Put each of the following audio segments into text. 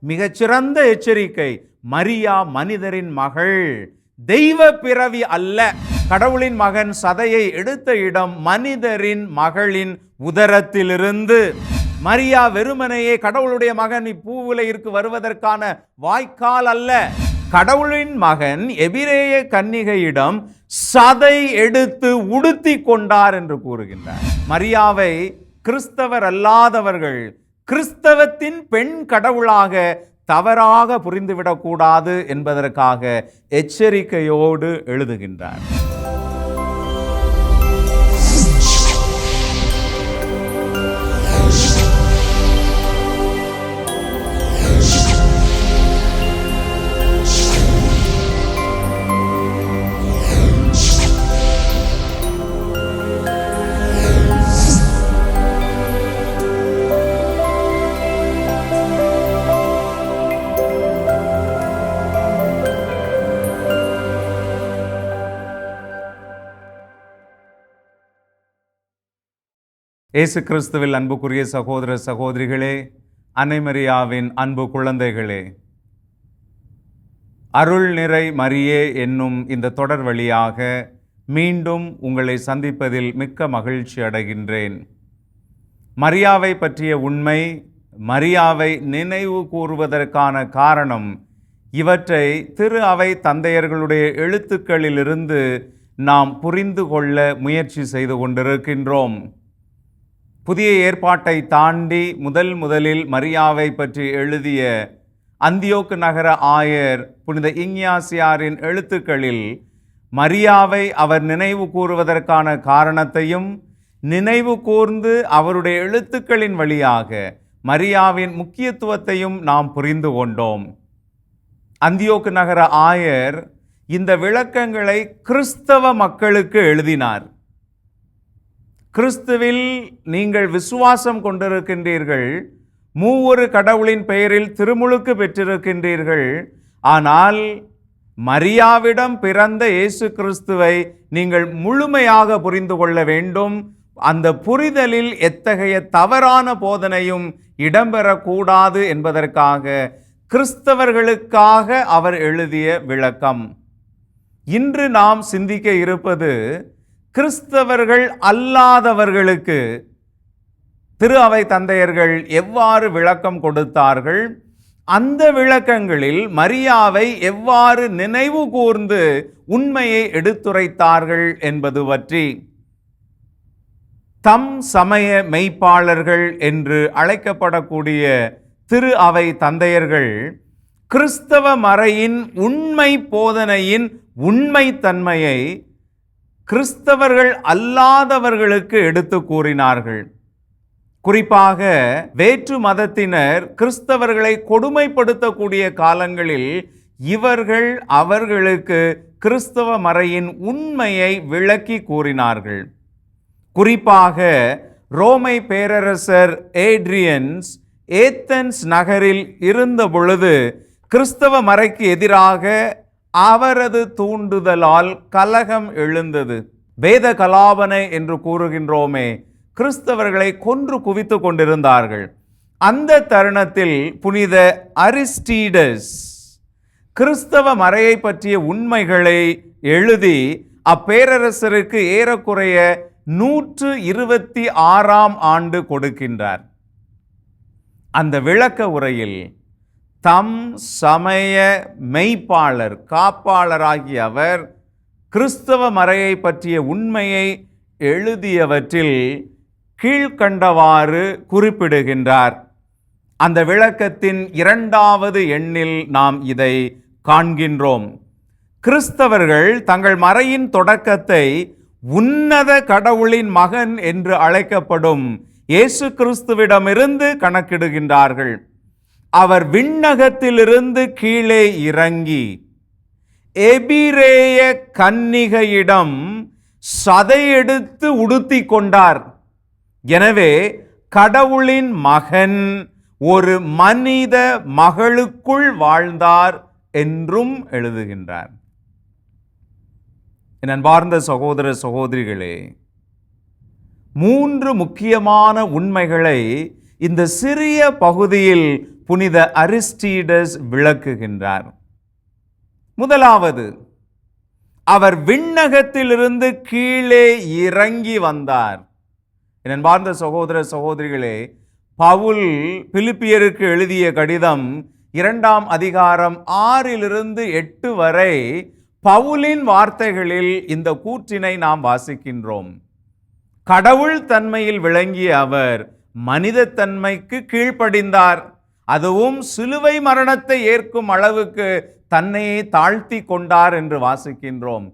மிகச்சிறந்த எச்சரிக்கை. மரியா மனிதரின் மகள். தெய்வ பிறவி அல்ல. கடவுளின் மகன் சதையை எடுத்த இடம் மனிதரின் மகளின் உதரத்திலிருந்து. மரியா வெறுமனையே கடவுளுடைய மகன் இப்பூவுலையிற்கு வருவதற்கான வாய்க்கால் அல்ல. கடவுளின் மகன் எபிரேய கன்னிகையிடம் சதை எடுத்து உடுத்தி கொண்டார் என்று கூறுகின்றார். மரியாவை கிறிஸ்தவர் அல்லாதவர்கள் கிறிஸ்தவத்தின் பெண் கடவுளாக தவறாக புரிந்துவிடக்கூடாது என்பதற்காக எச்சரிக்கையோடு எழுதுகின்றார். இயேசு கிறிஸ்துவில் அன்புக்குரிய சகோதர சகோதரிகளே அன்னைமரியாவின் அன்பு குழந்தைகளே அருள் நிறை மரியே என்னும் இந்த தொடர் வழியாக மீண்டும் உங்களை சந்திப்பதில் மிக்க மகிழ்ச்சி அடைகின்றேன். மரியாவை பற்றிய உண்மை மரியாவை நினைவு கூறுவதற்கான காரணம் இவற்றை திரு அவை தந்தையர்களுடைய எழுத்துக்களிலிருந்து நாம் புரிந்து கொள்ள முயற்சி செய்து கொண்டிருக்கின்றோம். புதிய ஏற்பாட்டை தாண்டி முதல் முதலில் மரியாவை பற்றி எழுதிய அந்தியோக்கு நகர ஆயர் புனித இங்யாசியாரின் எழுத்துக்களில் மரியாவை அவர் நினைவு கூறுவதற்கான காரணத்தையும் நினைவு கூர்ந்து அவருடைய எழுத்துக்களின் வழியாக மரியாவின் முக்கியத்துவத்தையும் நாம் புரிந்து கொண்டோம். அந்தியோக்கு நகர ஆயர் இந்த விளக்கங்களை கிறிஸ்தவ மக்களுக்கு எழுதினார். கிறிஸ்துவில் நீங்கள் விசுவாசம் கொண்டிருக்கின்றீர்கள் மூவொரு கடவுளின் பெயரில் திருமுழுக்கு பெற்றிருக்கின்றீர்கள் ஆனால் மரியாவிடம் பிறந்த இயேசு கிறிஸ்துவை நீங்கள் முழுமையாக புரிந்து கொள்ள வேண்டும். அந்த புரிதலில் எத்தகைய தவறான போதனையும் இடம்பெறக்கூடாது என்பதற்காக கிறிஸ்தவர்களுக்காக அவர் எழுதிய விளக்கம். இன்று நாம் சிந்திக்க இருப்பது கிறிஸ்தவர்கள் அல்லாதவர்களுக்கு திரு அவை தந்தையர்கள் எவ்வாறு விளக்கம் கொடுத்தார்கள்? அந்த விளக்கங்களில் மரியாவை எவ்வாறு நினைவு கூர்ந்து உண்மையை எடுத்துரைத்தார்கள் என்பது பற்றி தம் சமய மெய்ப்பாளர்கள் என்று அழைக்கப்படக்கூடிய திரு அவை தந்தையர்கள் கிறிஸ்தவ மறையின் உண்மை போதனையின் உண்மைத்தன்மையை கிறிஸ்தவர்கள் அல்லாதவர்களுக்கு எடுத்து கூறினார்கள். குறிப்பாக வேற்று மதத்தினர் கிறிஸ்தவர்களை கொடுமைப்படுத்தக்கூடிய காலங்களில் இவர்கள் அவர்களுக்கு கிறிஸ்தவ மறையின் உண்மையை விளக்கி கூறினார்கள். குறிப்பாக ரோமை பேரரசர் ஏட்ரியன்ஸ் ஏத்தன்ஸ் நகரில் இருந்த பொழுது கிறிஸ்தவ மறைக்கு எதிராக அவரது தூண்டுதலால் கலகம் எழுந்தது. வேத கலாபனை என்று கூறுகின்றோமே கிறிஸ்தவர்களை கொன்று குவித்து கொண்டிருந்தார்கள். அந்த தருணத்தில் புனித அரிஸ்டீடஸ் கிறிஸ்தவ மறையை பற்றிய உண்மைகளை எழுதி அப்பேரரசருக்கு ஏறக்குறைய நூற்று இருபத்தி ஆறாம் ஆண்டு கொடுக்கின்றார். அந்த விளக்க உரையில் தம் சமய மெய்ப்பாளர் காப்பாளராகிய அவர் கிறிஸ்தவ மறையை பற்றிய உண்மையை எழுதியவற்றில் கீழ்கண்டவாறு குறிப்பிடுகின்றார். அந்த விளக்கத்தின் இரண்டாவது எண்ணில் நாம் இதை காண்கின்றோம். கிறிஸ்தவர்கள் தங்கள் மறையின் தொடக்கத்தை உன்னத கடவுளின் மகன் என்று அழைக்கப்படும் இயேசு கிறிஸ்துவிடமிருந்து கணக்கிடுகின்றார்கள். அவர் விண்ணகத்திலிருந்து கீழே இறங்கி எபிரேய கன்னிகையிடம் சதையெடுத்து உடுத்தி கொண்டார். எனவே கடவுளின் மகன் ஒரு மனித மகளுக்குள் வாழ்ந்தார் என்றும் எழுதுகின்றார். என் அன்பார்ந்த சகோதர சகோதரிகளே மூன்று முக்கியமான உண்மைகளை இந்த சிறிய பகுதியில் புனித அரிஸ்டீடஸ் விளக்குகின்றார். முதலாவது அவர் விண்ணகத்திலிருந்து கீழே இறங்கி வந்தார். என் அன்பார்ந்த சகோதர சகோதரிகளே பவுல் பிலிப்பியருக்கு எழுதிய கடிதம் இரண்டாம் அதிகாரம் ஆறிலிருந்து எட்டு வரை பவுலின் வார்த்தைகளில் இந்த கூற்றினை நாம் வாசிக்கின்றோம். கடவுள் தன்மையில் விளங்கிய அவர் மனித தன்மைக்கு கீழ்ப்படிந்தார். அதுவும் சிலுவை மரணத்தை ஏற்கும் அளவுக்கு தன்னையே தாழ்த்தி கொண்டார் என்று வாசிக்கின்றோம்.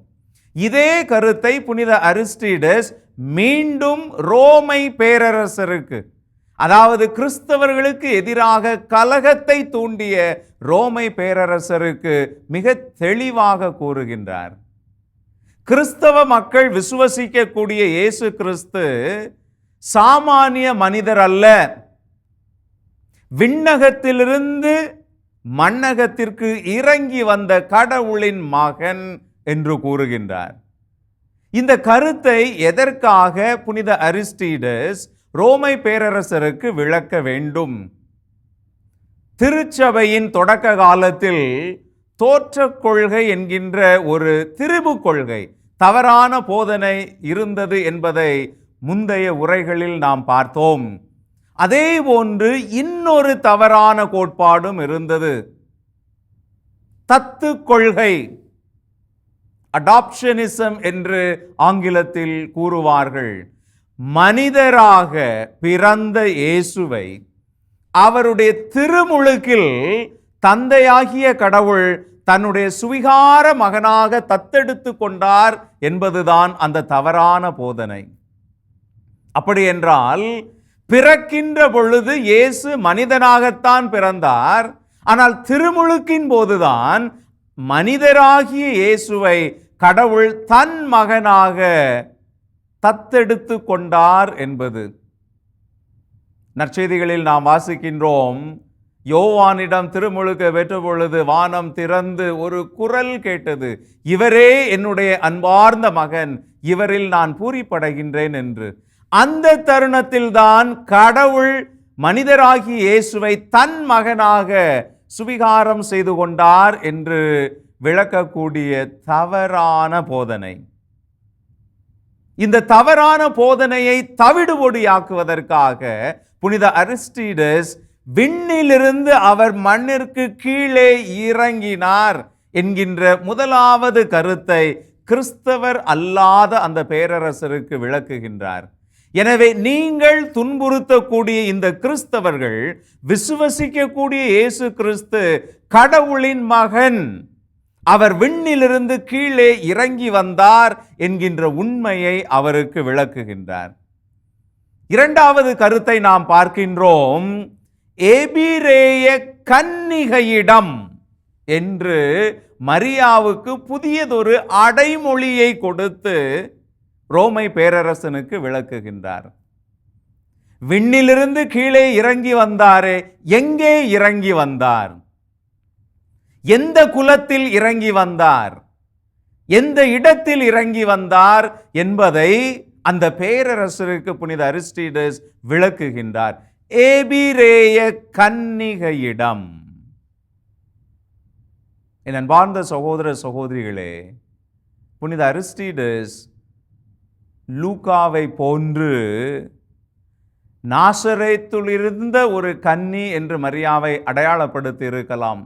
இதே கருத்தை புனித அரிஸ்டீடஸ் மீண்டும் ரோமை பேரரசருக்கு அதாவது கிறிஸ்தவர்களுக்கு எதிராக கலகத்தை தூண்டிய ரோமை பேரரசருக்கு மிக தெளிவாக கூறுகின்றார். கிறிஸ்தவ மக்கள் விசுவசிக்கக்கூடிய இயேசு கிறிஸ்து சாமானிய மனிதர் அல்ல. விண்ணகத்திலிருந்து மண்ணகத்திற்கு இறங்கி வந்த கடவுளின் மகன் என்று கூறுகின்றார். இந்த கருத்தை எதற்காக புனித அரிஸ்டீடஸ் ரோமை பேரரசருக்கு விளக்க வேண்டும்? திருச்சபையின் தொடக்க காலத்தில் தோற்றக் கொள்கை என்கின்ற ஒரு திரிபு கொள்கை தவறான போதனை இருந்தது என்பதை முந்தைய உரைகளில் நாம் பார்த்தோம். அதே போன்று இன்னொரு தவறான கோட்பாடும் இருந்தது. தத்து கொள்கை அடாப்ஷனிசம் என்று ஆங்கிலத்தில் கூறுவார்கள். மனிதராக பிறந்த இயேசுவை அவருடைய திருமுழுக்கில் தந்தையாகிய கடவுள் தன்னுடைய சுவிகார மகனாக தத்தெடுத்து கொண்டார் என்பதுதான் அந்த தவறான போதனை. அப்படி என்றால் பிறக்கின்ற பொழுது இயேசு மனிதனாகத்தான் பிறந்தார். ஆனால் திருமுழுக்கின் போதுதான் மனிதராகிய இயேசுவை கடவுள் தன் மகனாக தத்தெடுத்து கொண்டார் என்பது. நற்செய்திகளில் நாம் வாசிக்கின்றோம். யோவானிடம் திருமுழுக்க பெற்ற பொழுது வானம் திறந்து ஒரு குரல் கேட்டது. இவரே என்னுடைய அன்பார்ந்த மகன் இவரில் நான் பூரிப்படைகின்றேன் என்று. அந்த தருணத்தில்தான் கடவுள் மனிதராகி இயேசுவை தன் மகனாக சுவிகாரம் செய்து கொண்டார் என்று விளக்கக்கூடிய தவறான போதனை. இந்த தவறான போதனையை தவிடுபொடியாக்குவதற்காக புனித அரிஸ்டீடஸ் விண்ணிலிருந்து அவர் மண்ணிற்கு கீழே இறங்கினார் என்கின்ற முதலாவது கருத்தை கிறிஸ்தவர் அல்லாத அந்த பேரரசருக்கு விளக்குகின்றார். எனவே நீங்கள் துன்புறுத்தக்கூடிய இந்த கிறிஸ்தவர்கள் விசுவசிக்கக்கூடிய இயேசு கிறிஸ்து கடவுளின் மகன். அவர் விண்ணிலிருந்து கீழே இறங்கி வந்தார் என்கின்ற உண்மையை அவருக்கு விளக்குகின்றார். இரண்டாவது கருத்தை நாம் பார்க்கின்றோம். எபிரேய கன்னிகையிடம் என்று மரியாவுக்கு புதியதொரு அடைமொழியை கொடுத்து ரோமை பேரரசனுக்கு விளக்குகின்றார். விண்ணிலிருந்து கீழே இறங்கி வந்தாரே எங்கே இறங்கி வந்தார்? எந்த குலத்தில் இறங்கி வந்தார்? எந்த இடத்தில் இறங்கி வந்தார்? என்பதை அந்த பேரரசருக்கு புனித அரிஸ்டீடஸ் விளக்குகின்றார். ஏபிரேய கன்னிகையிடம். என் அன்பார்ந்த சகோதர சகோதரிகளே புனித அரிஸ்டீடஸ் லூகாவை போன்று நாசரேத்துள் இருந்த ஒரு கன்னி என்று மரியாவை அடையாளப்படுத்தி இருக்கலாம்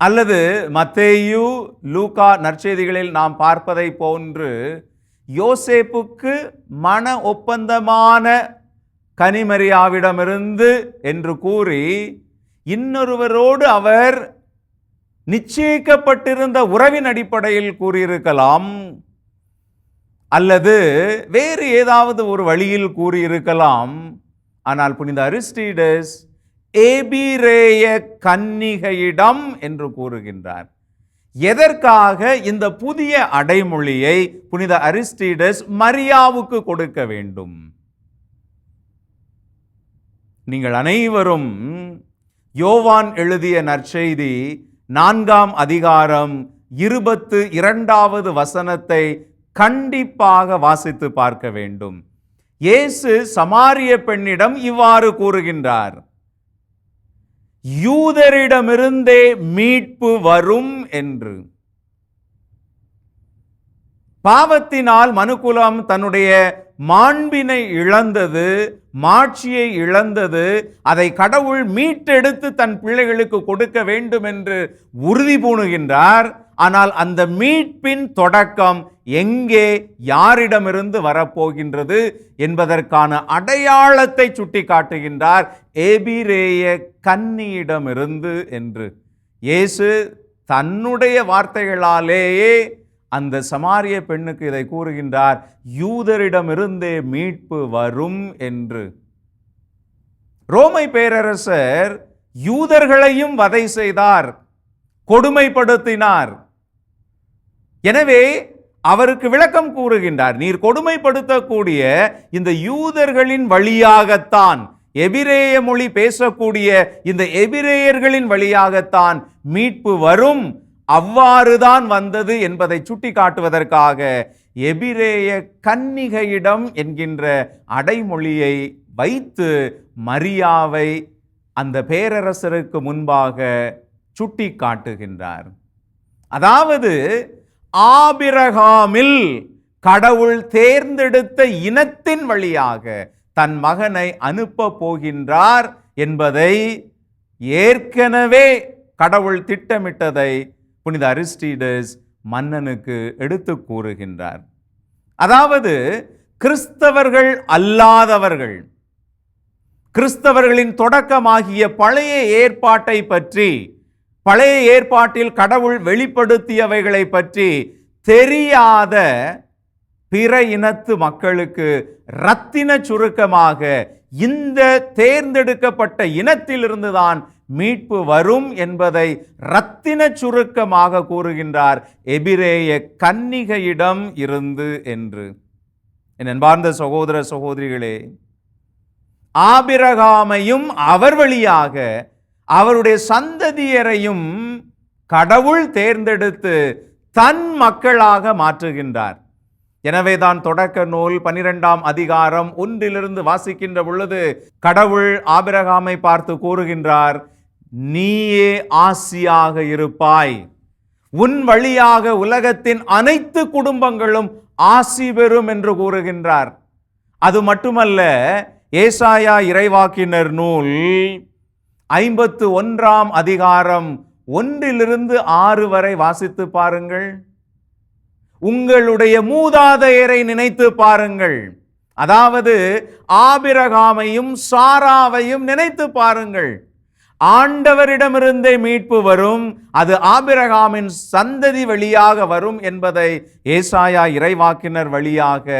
அல்லது மத்தேயு லூகா நற்செய்திகளில் நாம் பார்ப்பதை போன்று யோசேப்புக்கு மன ஒப்பந்தமான கனிமரியாவிடமிருந்து என்று கூறி இன்னொருவரோடு அவர் நிச்சயிக்கப்பட்டிருந்த உறவின் அடிப்படையில் கூறியிருக்கலாம் அல்லது வேறு ஏதாவது ஒரு வழியில் கூறியிருக்கலாம். ஆனால் புனித அரிஸ்டீடஸ் ஏபிரேய கன்னிகையிடம் என்று கூறுகின்றார். எதற்காக இந்த புதிய அடைமொழியை புனித அரிஸ்டீடஸ் மரியாவுக்கு கொடுக்க வேண்டும்? நீங்கள் அனைவரும் யோவான் எழுதிய நற்செய்தி நான்காம் அதிகாரம் இருபத்து இரண்டாவது வசனத்தை கண்டிப்பாக வாசித்து பார்க்க வேண்டும். இயேசு சமாரிய பெண்ணிடம் இவ்வாறு கூறுகின்றார். யூதரிடமிருந்தே மீட்பு வரும் என்று. பாவத்தினால் மனுக்குலம் தன்னுடைய மாண்பினை இழந்தது மாட்சியை இழந்தது அதை கடவுள் மீட்டெடுத்து தன் பிள்ளைகளுக்கு கொடுக்க வேண்டும் என்று உறுதி பூணுகின்றார். ஆனால் அந்த மீட்பின் தொடக்கம் எங்கே யாரிடமிருந்து வரப்போகின்றது என்பதற்கான அடையாளத்தை சுட்டி காட்டுகின்றார் ஏபிரேய கன்னியிடமிருந்து என்று. இயேசு தன்னுடைய வார்த்தைகளாலேயே அந்த சமாரிய பெண்ணுக்கு இதை கூறுகின்றார் யூதரிடமிருந்தே மீட்பு வரும் என்று. ரோமை பேரரசர் யூதர்களையும் வதை செய்தார் கொடுமைப்படுத்தினார். எனவே அவருக்கு விளக்கம் கூறுகின்றார் நீர் கொடுமைப்படுத்தக்கூடிய இந்த யூதர்களின் வழியாகத்தான் எபிரேய மொழி பேசக்கூடிய இந்த எபிரேயர்களின் வழியாகத்தான் மீட்பு வரும் அவ்வாறுதான் வந்தது என்பதை சுட்டி காட்டுவதற்காக எபிரேய கன்னிகையிடம் என்கின்ற அடைமொழியை வைத்து மரியாவை அந்த பேரரசருக்கு முன்பாக சுட்டி காட்டுகின்றார் அதாவது ஆபிரகாமில் கடவுள் தேர்ந்தெடுத்த இனத்தின் வழியாக தன் மகனை அனுப்ப போகின்றார் என்பதை ஏற்கனவே கடவுள் திட்டமிட்டதை புனித அரிஸ்டீடஸ் மன்னனுக்கு எடுத்து கூறுகின்றார். அதாவது கிறிஸ்தவர்கள் அல்லாதவர்கள் கிறிஸ்தவர்களின் தொடக்கமாகிய பழைய ஏற்பாட்டை பற்றி பழைய ஏற்பாட்டில் கடவுள் வெளிப்படுத்தியவைகளை பற்றி தெரியாத பிற இனத்து மக்களுக்கு ரத்தின சுருக்கமாக இந்த தேர்ந்தெடுக்கப்பட்ட இனத்திலிருந்துதான் மீட்பு வரும் என்பதை இரத்தின சுருக்கமாக கூறுகின்றார். எபிரேய கன்னிகையிடம் இருந்து என்று. என் அன்பார்ந்த சகோதர சகோதரிகளே ஆபிரகாமையும் அவர் வழியாக அவருடைய சந்ததியரையும் கடவுள் தேர்ந்தெடுத்து தன் மக்களாக மாற்றுகின்றார். எனவேதான் தொடக்க நூல் பனிரெண்டாம் அதிகாரம் ஒன்றிலிருந்து வாசிக்கின்ற பொழுது கடவுள் ஆபிரகாமை பார்த்து கூறுகின்றார் நீயே ஆசியாக இருப்பாய். உன் வழியாக உலகத்தின் அனைத்து குடும்பங்களும் ஆசி பெறும் என்று கூறுகின்றார். அது மட்டுமல்ல ஏசாயா இறைவாக்கினர் நூல் ஐம்பத்து ஒன்றாம் அதிகாரம் ஒன்றிலிருந்து ஆறு வரை வாசித்து பாருங்கள். உங்களுடைய மூதாதையரை நினைத்து பாருங்கள். அதாவது ஆபிரகாமையும் சாராவையும் நினைத்து பாருங்கள். ஆண்டவரிடமிருந்தே மீட்பு வரும். அது ஆபிரகாமின் சந்ததி வழியாக வரும் என்பதை ஏசாயா இறைவாக்கினர் வழியாக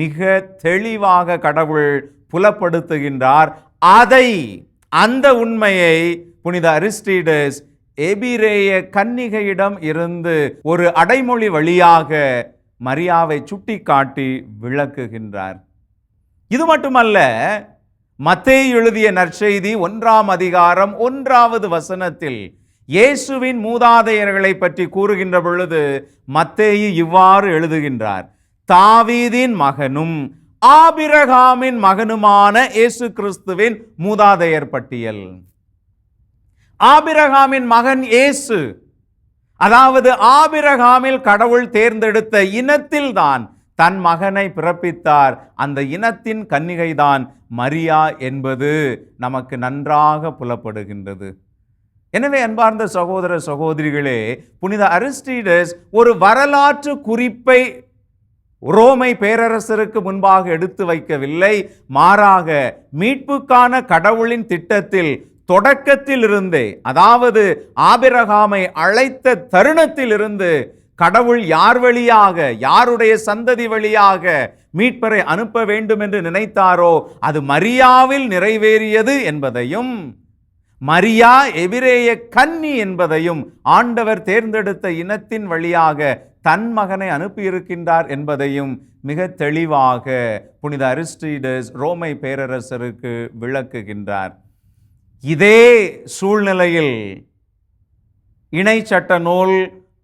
மிக தெளிவாக கடவுள் புலப்படுத்துகின்றார். அதை அந்த உண்மையை புனித அரிஸ்டீடஸ் எபிரேய கன்னிகையிடம் இருந்து ஒரு அடைமொழி வழியாக மரியாவை சுட்டிக்காட்டி விளக்குகின்றார். இது மட்டுமல்ல மத்தே எழுதிய நற்செய்தி ஒன்றாம் அதிகாரம் ஒன்றாவது வசனத்தில் இயேசுவின் மூதாதையர்களை பற்றி கூறுகின்ற பொழுது மத்தேயு இவ்வாறு எழுதுகின்றார். தாவீதின் மகனும் ஆபிரகாமின் மகனுமான இயேசு கிறிஸ்துவின் மூதாதையர் பட்டியல். ஆபிரகாமின் மகன் இயேசு. அதாவது ஆபிரகாமில் கடவுள் தேர்ந்தெடுத்த இனத்தில்தான் தன் மகனை பிறப்பித்தார். அந்த இனத்தின் கன்னிகைதான் மரியா என்பது நமக்கு நன்றாக புலப்படுகின்றது. எனவே அன்பார்ந்த சகோதர சகோதரிகளே புனித அரிஸ்டீடஸ் ஒரு வரலாற்று குறிப்பை ரோமை பேரரசருக்கு முன்பாக எடுத்து வைக்கவில்லை. மாறாக மீட்புக்கான கடவுளின் திட்டத்தில் தொடக்கத்திலிருந்தே அதாவது ஆபிரகாமை அழைத்த தருணத்திலிருந்து கடவுள் யார் வழியாக யாருடைய சந்ததி வழியாக மீட்பரை அனுப்ப வேண்டும் என்று நினைத்தாரோ அது மரியாவில் நிறைவேறியது என்பதையும் மரியா எபிரேய கன்னி என்பதையும் ஆண்டவர் தேர்ந்தெடுத்த இனத்தின் வழியாக தன் மகனை அனுப்பியிருக்கின்றார் என்பதையும் மிக தெளிவாக புனித அரிஸ்டீடஸ் ரோமை பேரரசருக்கு விளக்குகின்றார். இதே சூழ்நிலையில் இணை சட்ட நூல்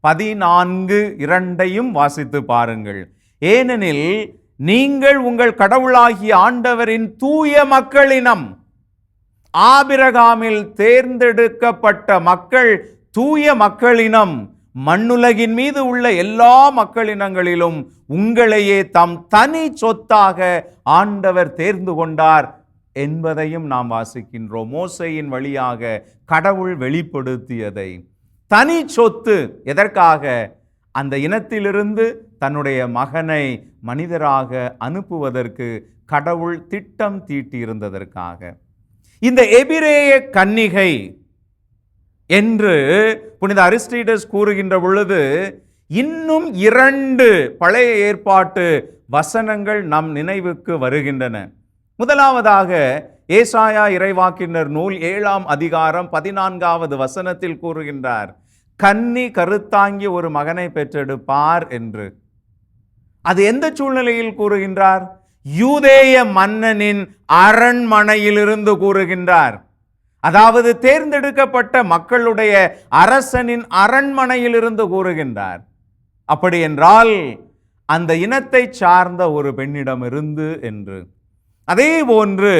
பதினான்கு இரண்டையும் வாசித்து பாருங்கள். ஏனெனில் நீங்கள் உங்கள் கடவுளாகிய ஆண்டவரின் தூய மக்களினம் ஆபிரகாமில் தேர்ந்தெடுக்கப்பட்ட மக்கள் தூய மக்களினம் மண்ணுலகின் மீது உள்ள எல்லா மக்களினங்களிலும் உங்களையே தம் தனி சொத்தாக ஆண்டவர் தேர்ந்து கொண்டார் என்பதையும் நாம் வாசிக்கின்றோம். மோசையின் வழியாக கடவுள் வெளிப்படுத்தியதை. தனி சொத்து. எதற்காக? அந்த இனத்திலிருந்து தன்னுடைய மகனை மனிதராக அனுப்புவதற்கு கடவுள் திட்டம் தீட்டியிருந்ததற்காக. இந்த எபிரேய கன்னிகை என்று புனித அரிஸ்டீடஸ் கூறுகின்ற பொழுது இன்னும் இரண்டு பழைய ஏற்பாட்டு வசனங்கள் நம் நினைவுக்கு வருகின்றன. முதலாவதாக ஏசாயா இறைவாக்கினர் நூல் ஏழாம் அதிகாரம் பதினான்காவது வசனத்தில் கூறுகின்றார் கன்னி கருத்தாங்கி ஒரு மகனை பெற்றெடுப்பார் என்று. அது எந்த சூழ்நிலையில் கூறுகின்றார்? யூதேய மன்னனின் அரண்மனையிலிருந்து கூறுகின்றார். அதாவது தேர்ந்தெடுக்கப்பட்ட மக்களுடைய அரசனின் அரண்மனையிலிருந்து கூறுகின்றார். அப்படி என்றால் அந்த இனத்தை சார்ந்த ஒரு பெண்ணிடமிருந்து என்று. அதே போன்று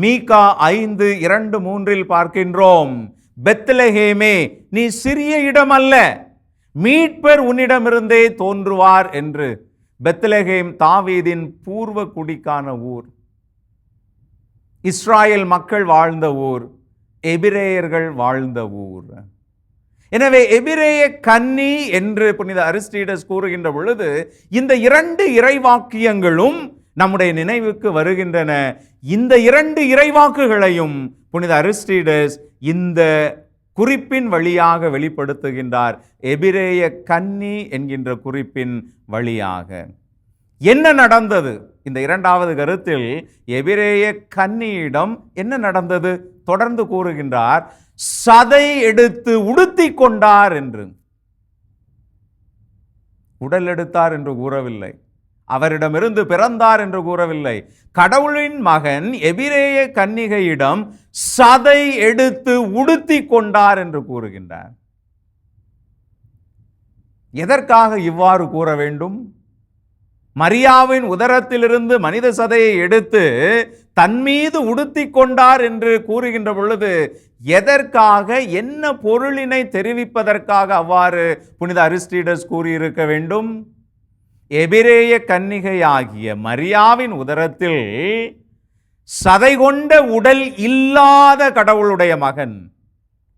மீகா ஐந்து இரண்டு மூன்றில் பார்க்கின்றோம். பெத்லஹேமே நீ சிறிய இடம் அல்ல மீட்பர் உன்னிடமிருந்தே தோன்றுவார் என்று பெத்லஹேம் தாவீதின் பூர்வ குடிக்கான ஊர். இஸ்ராயல் மக்கள் வாழ்ந்த ஊர் எபிரேயர்கள் வாழ்ந்த ஊர். எனவே எபிரேய கன்னி என்று புனித அரிஸ்டீடஸ் கூறுகின்ற பொழுது இந்த இரண்டு இறைவாக்கியங்களும் நம்முடைய நினைவுக்கு வருகின்றன. இந்த இரண்டு இறைவாக்குகளையும் புனித அரிஸ்டீடஸ் இந்த குறிப்பின் வழியாக வெளிப்படுத்துகின்றார். எபிரேய கன்னி என்கின்ற குறிப்பின் வழியாக. என்ன நடந்தது? இந்த இரண்டாவது கருத்தில் எபிரேய கன்னியிடம் என்ன நடந்தது? தொடர்ந்து கூறுகின்றார் சதை எடுத்து உடுத்தி கொண்டார் என்று. உடல் எடுத்தார் என்று கூறவில்லை. அவரிடமிருந்து பிறந்தார் என்று கூறவில்லை. கடவுளின் மகன் எபிரேய கன்னிகையிடம் சதை எடுத்து உடுத்தி கொண்டார் என்று கூறுகின்றார். எதற்காக இவ்வாறு கூற வேண்டும்? மரியாவின் உதரத்திலிருந்து மனித சதையை எடுத்து தன் மீது உடுத்தி கொண்டார் என்று கூறுகின்ற பொழுது எதற்காக என்ன பொருளினை தெரிவிப்பதற்காக அவ்வாறு புனித அரிஸ்டீடஸ் கூறியிருக்க வேண்டும்? எபிரேய கன்னிகையாகிய மரியாவின் உதரத்தில் சதை கொண்ட உடல் இல்லாத கடவுளுடைய மகன்.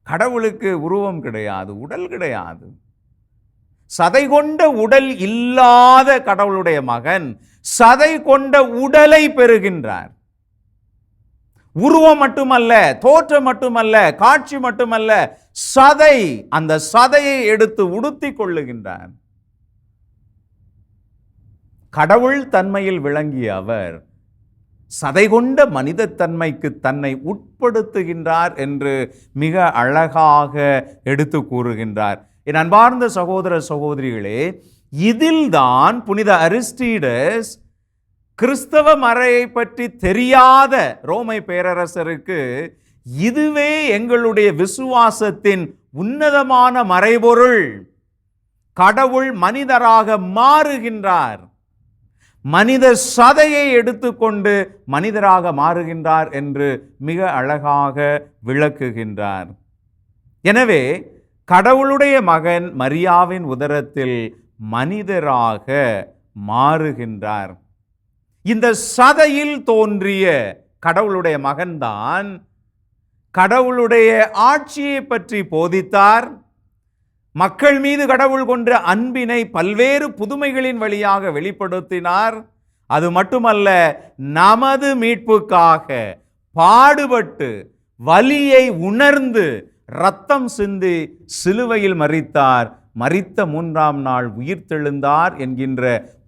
கடவுளுக்கு உருவம் கிடையாது உடல் கிடையாது. சதை கொண்ட உடல் இல்லாத கடவுளுடைய மகன் சதை கொண்ட உடலை பெறுகின்றார். உருவம் மட்டுமல்ல தோற்றம் மட்டுமல்ல காட்சி மட்டுமல்ல சதை அந்த சதையை எடுத்து உடுத்தி கொள்ளுகின்றார். கடவுள் தன்மையில் விளங்கிய அவர் சதைகொண்ட மனிதத்தன்மைக்கு தன்னை உட்படுத்துகின்றார் என்று மிக அழகாக எடுத்து கூறுகின்றார். என் அன்பார்ந்த சகோதர சகோதரிகளே இதில்தான் புனித அரிஸ்டீடஸ் கிறிஸ்தவ மறையை பற்றி தெரியாத ரோமை பேரரசருக்கு இதுவே எங்களுடைய விசுவாசத்தின் உன்னதமான மறைபொருள். கடவுள் மனிதராக மாறுகின்றார். மனித சதையை எடுத்துக்கொண்டு மனிதராக மாறுகின்றார் என்று மிக அழகாக விளக்குகின்றார். எனவே கடவுளுடைய மகன் மரியாவின் உதரத்தில் மனிதராக மாறுகின்றார். இந்த சதையில் தோன்றிய கடவுளுடைய மகன்தான் கடவுளுடைய ஆட்சியை பற்றி போதித்தார் மக்கள் மீது கடவுள் கொன்ற அன்பினை பல்வேறு புதுமைகளின் வழியாக வெளிப்படுத்தினார். அது மட்டுமல்ல நமது மீட்புக்காக பாடுபட்டு வலியை உணர்ந்து ரத்தம் சிந்தி சிலுவையில் மறித்தார் மறித்த மூன்றாம் நாள் உயிர்த்தெழுந்தார் என்கின்ற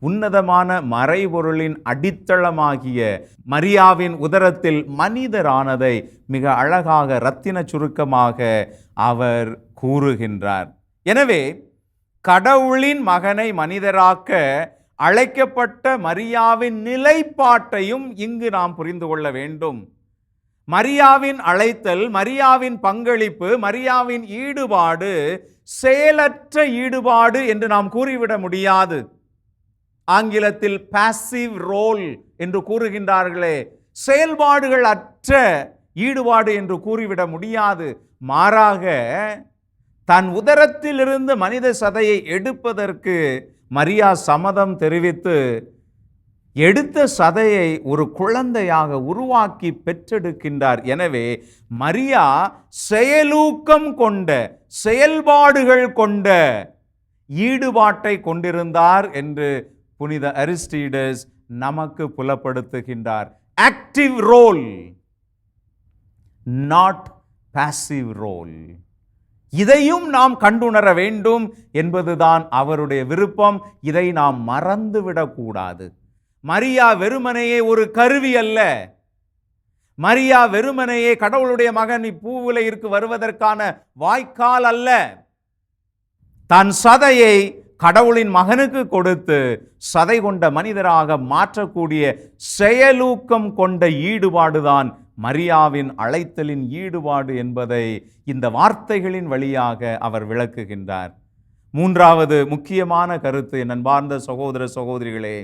உன்னதமான மறைபொருளின் அடித்தளமாகிய மரியாவின் உதரத்தில் மனிதரானதை மிக அழகாக இரத்தின சுருக்கமாக அவர் கூறுகின்றார். எனவே கடவுளின் மகனை மனிதராக்க அழைக்கப்பட்ட மரியாவின் நிலைப்பாட்டையும் இங்கு நாம் புரிந்து கொள்ள வேண்டும். மரியாவின் அழைத்தல் மரியாவின் பங்களிப்பு மரியாவின் ஈடுபாடு செயலற்ற ஈடுபாடு என்று நாம் கூறிவிட முடியாது. ஆங்கிலத்தில் பாசிவ் ரோல் என்று கூறுகின்றார்களே செயல்பாடுகள் அற்ற ஈடுபாடு என்று கூறிவிட முடியாது. மாறாக தன் உதரத்திலிருந்து மனித சதையை எடுப்பதற்கு மரியா சம்மதம் தெரிவித்து எடுத்த சதையை ஒரு குழந்தையாக உருவாக்கி பெற்றெடுக்கின்றார். எனவே மரியா செயலூக்கம் கொண்ட செயல்பாடுகள் கொண்ட ஈடுபாட்டை கொண்டிருந்தார் என்று புனித அரிஸ்டீடஸ் நமக்கு புலப்படுத்துகின்றார். Active role not passive role. இதையும் நாம் கண்டுணர வேண்டும் என்பதுதான் அவருடைய விருப்பம். இதை நாம் மறந்துவிடக்கூடாது மரியா வெறுமனையே ஒரு கருவி அல்ல. மரியா வெறுமனையே கடவுளுடைய மகன் இப்பூவுலையிற்கு வருவதற்கான வாய்க்கால் அல்ல. தன் சதையை கடவுளின் மகனுக்கு கொடுத்து சதை கொண்ட மனிதராக மாற்றக்கூடிய செயலூக்கம் கொண்ட ஈடுபாடுதான் மரியாவின் அழைத்தலின் ஈடுபாடு என்பதை இந்த வார்த்தைகளின் வழியாக அவர் விளக்குகின்றார். மூன்றாவது முக்கியமான கருத்து நண்பார்ந்த சகோதர சகோதரிகளே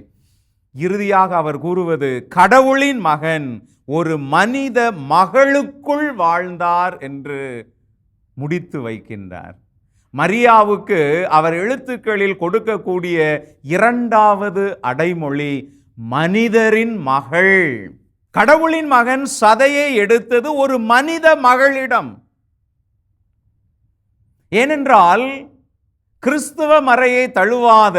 இறுதியாக அவர் கூறுவது கடவுளின் மகன் ஒரு மனித மகளுக்குள் வாழ்ந்தார் என்று முடித்து வைக்கின்றார். மரியாவுக்கு அவர் எழுத்துக்களில் கொடுக்கக்கூடிய இரண்டாவது அடைமொழி மனிதரின் மகள் கடவுளின் மகன் சதையை எடுத்தது ஒரு மனித மகளிடம். ஏனென்றால் கிறிஸ்துவ மறையை தழுவாத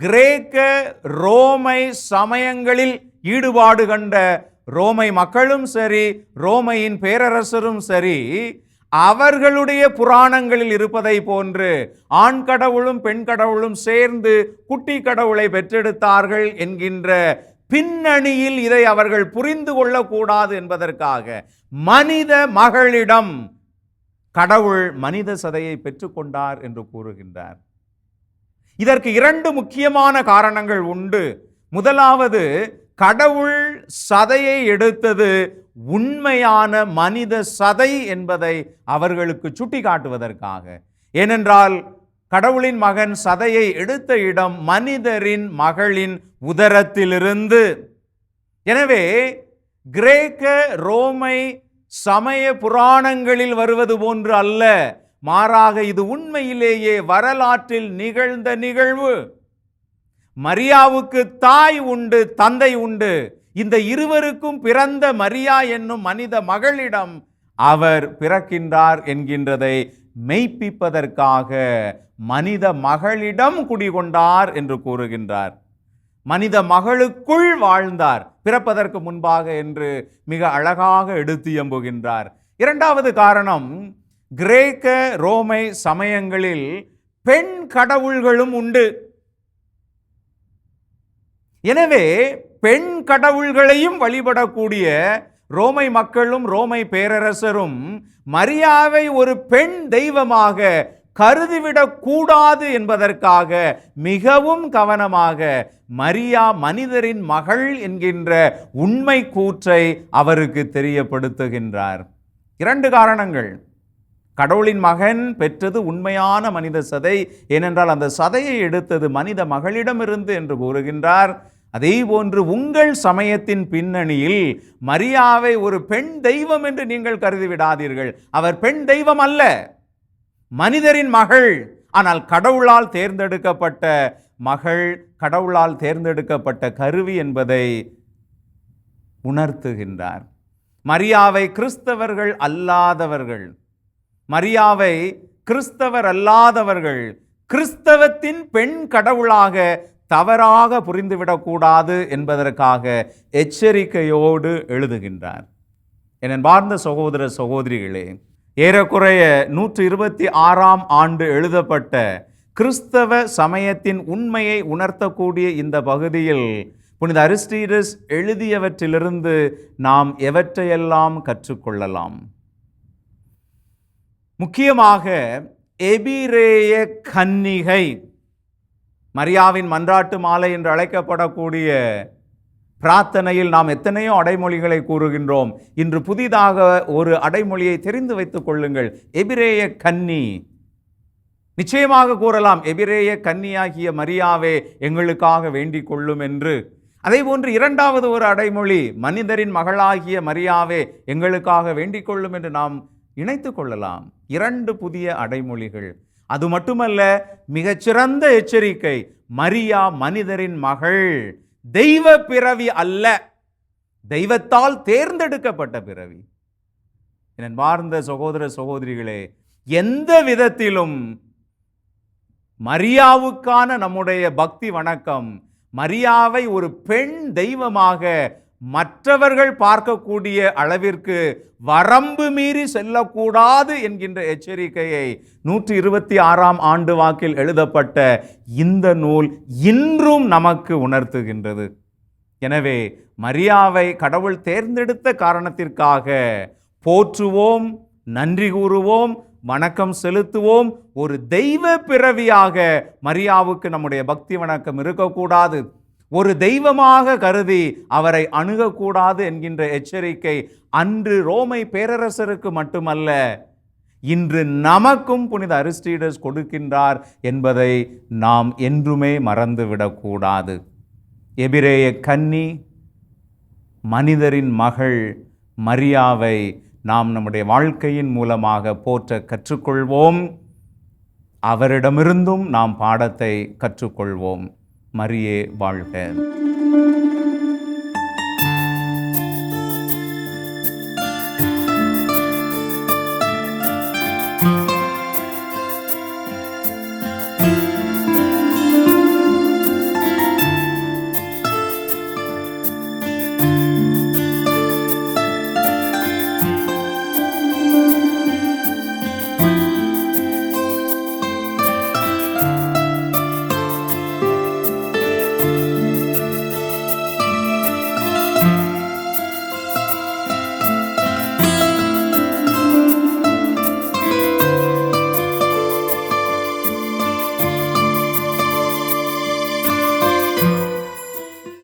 கிரேக்க ரோமை சமயங்களில் ஈடுபாடு கண்ட ரோமை மக்களும் சரி ரோமையின் பேரரசரும் சரி அவர்களுடைய புராணங்களில் இருப்பதை போன்று ஆண் கடவுளும் பெண் கடவுளும் சேர்ந்து குட்டி கடவுளை பெற்றெடுத்தார்கள் என்கின்ற பின்னணியில் இதை அவர்கள் புரிந்து கொள்ளக்கூடாது என்பதற்காக மனித மகளிடம் கடவுள் மனித சதையை பெற்றுக்கொண்டார் என்று கூறுகின்றார். இதற்கு இரண்டு முக்கியமான காரணங்கள் உண்டு. முதலாவது கடவுள் சதையை எடுத்தது உண்மையான மனித சதை என்பதை அவர்களுக்கு சுட்டிக்காட்டுவதற்காக. ஏனென்றால் கடவுளின் மகன் சதையை எடுத்த இடம் மனிதரின் மகளின் உதரத்திலிருந்து. எனவே கிரேக்க ரோமை சமய புராணங்களில் வருவது போன்று அல்ல. மாறாக இது உண்மையிலேயே வரலாற்றில் நிகழ்ந்த நிகழ்வு. மரியாவுக்கு தாய் உண்டு தந்தை உண்டு. இந்த இருவருக்கும் பிறந்த மரியா என்னும் மனித மகளிடம் அவர் பிறக்கின்றார் என்கின்றதை மெய்ப்பிப்பதற்காக மனித மகளிடம் குடிகொண்டார் என்று கூறுகின்றார். மனித மகளுக்குள் வாழ்ந்தார். பிறப்பதற்கு முன்பாக என்று மிக அழகாக எடுத்து எம்புகின்றார் இரண்டாவது காரணம் கிரேக்க ரோமை சமயங்களில் பெண் கடவுள்களும் உண்டு. எனவே பெண் கடவுள்களையும் வழிபடக்கூடிய ரோமை மக்களும் ரோமை பேரரசரும் மரியாவை ஒரு பெண் தெய்வமாக கருதிவிடக் கூடாது என்பதற்காக மிகவும் கவனமாக மரியா மனிதரின் மகள் என்கின்ற உண்மை கூற்றை அவருக்கு தெரியப்படுத்துகின்றார். இரண்டு காரணங்கள். கடவுளின் மகன் பெற்றது உண்மையான மனித சதை ஏனென்றால் அந்த சதையை எடுத்தது மனித மகளிடமிருந்து என்று கூறுகின்றார். அதே போன்று உங்கள் சமயத்தின் பின்னணியில் மரியாவை ஒரு பெண் தெய்வம் என்று நீங்கள் கருதிவிடாதீர்கள். அவர் பெண் தெய்வம் அல்ல. மனிதரின் மகள். ஆனால் கடவுளால் தேர்ந்தெடுக்கப்பட்ட மகள் கடவுளால் தேர்ந்தெடுக்கப்பட்ட கருவி என்பதை உணர்த்துகின்றார். மரியாவை கிறிஸ்தவர்கள் அல்லாதவர்கள். மரியாவை கிறிஸ்தவர் அல்லாதவர்கள். கிறிஸ்தவத்தின் பெண் கடவுளாக தவறாக புரிந்துவிடக்கூடாது என்பதற்காக எச்சரிக்கையோடு எழுதுகின்றார். என் பார்ந்த சகோதர சகோதரிகளே ஏறக்குறைய நூற்று இருபத்தி ஆறாம் ஆண்டு எழுதப்பட்ட கிறிஸ்தவ சமயத்தின் உண்மையை உணர்த்தக்கூடிய இந்த பகுதியில் புனித அரிஸ்டீடஸ் எழுதியவற்றிலிருந்து நாம் எவற்றையெல்லாம் கற்றுக்கொள்ளலாம்? முக்கியமாக எபிரேய கன்னிகை மரியாவின் மன்றாட்டு மாலை என்று அழைக்கப்படக்கூடிய பிரார்த்தனையில் நாம் எத்தனையோ அடைமொழிகளை கூறுகின்றோம். இன்று புதிதாக ஒரு அடைமொழியை தெரிந்து வைத்துக் கொள்ளுங்கள். எபிரேய கன்னி. நிச்சயமாக கூறலாம் எபிரேய கன்னியாகிய மரியாவே எங்களுக்காக வேண்டிக் கொள்ளும் என்று. அதேபோன்று இரண்டாவது ஒரு அடைமொழி மனிதரின் மகளாகிய மரியாவே எங்களுக்காக வேண்டிக் கொள்ளும் என்று நாம் இணைத்து கொள்ளலாம். இரண்டு புதிய அடைமொழிகள். அது மட்டுமல்ல மிகச்சிறந்த எச்சரிக்கை மரியா மனிதரின் மகள். தெய்வ பிறவி அல்ல. தெய்வத்தால் தேர்ந்தெடுக்கப்பட்ட பிறவி. என் பார்ந்த சகோதர சகோதரிகளே எந்த விதத்திலும் மரியாவுக்கான நம்முடைய பக்தி வணக்கம் மரியாவை ஒரு பெண் தெய்வமாக மற்றவர்கள் பார்க்கக்கூடிய அளவிற்கு வரம்பு மீறி செல்லக்கூடாது என்கின்ற எச்சரிக்கையை நூற்றி இருபத்தி ஆறாம் ஆண்டு வாக்கில் எழுதப்பட்ட இந்த நூல் இன்றும் நமக்கு உணர்த்துகின்றது. எனவே மரியாவை கடவுள் தேர்ந்தெடுத்த காரணத்திற்காக போற்றுவோம் நன்றி கூறுவோம் வணக்கம் செலுத்துவோம். ஒரு தெய்வ பிறவியாக மரியாவுக்கு நம்முடைய பக்தி வணக்கம் இருக்கக்கூடாது. ஒரு தெய்வமாக கருதி அவரை அணுகக்கூடாது என்கின்ற எச்சரிக்கை அன்று ரோமை பேரரசருக்கு மட்டுமல்ல இன்று நமக்கும் புனித அரிஸ்டீடஸ் கொடுக்கின்றார் என்பதை நாம் என்றுமே மறந்துவிடக்கூடாது. எபிரேய கன்னி மனிதரின் மகள் மரியாவை நாம் நம்முடைய வாழ்க்கையின் மூலமாக போற்ற கற்றுக்கொள்வோம். அவரிடமிருந்தும் நாம் பாடத்தை கற்றுக்கொள்வோம். மரியே வாழ்க.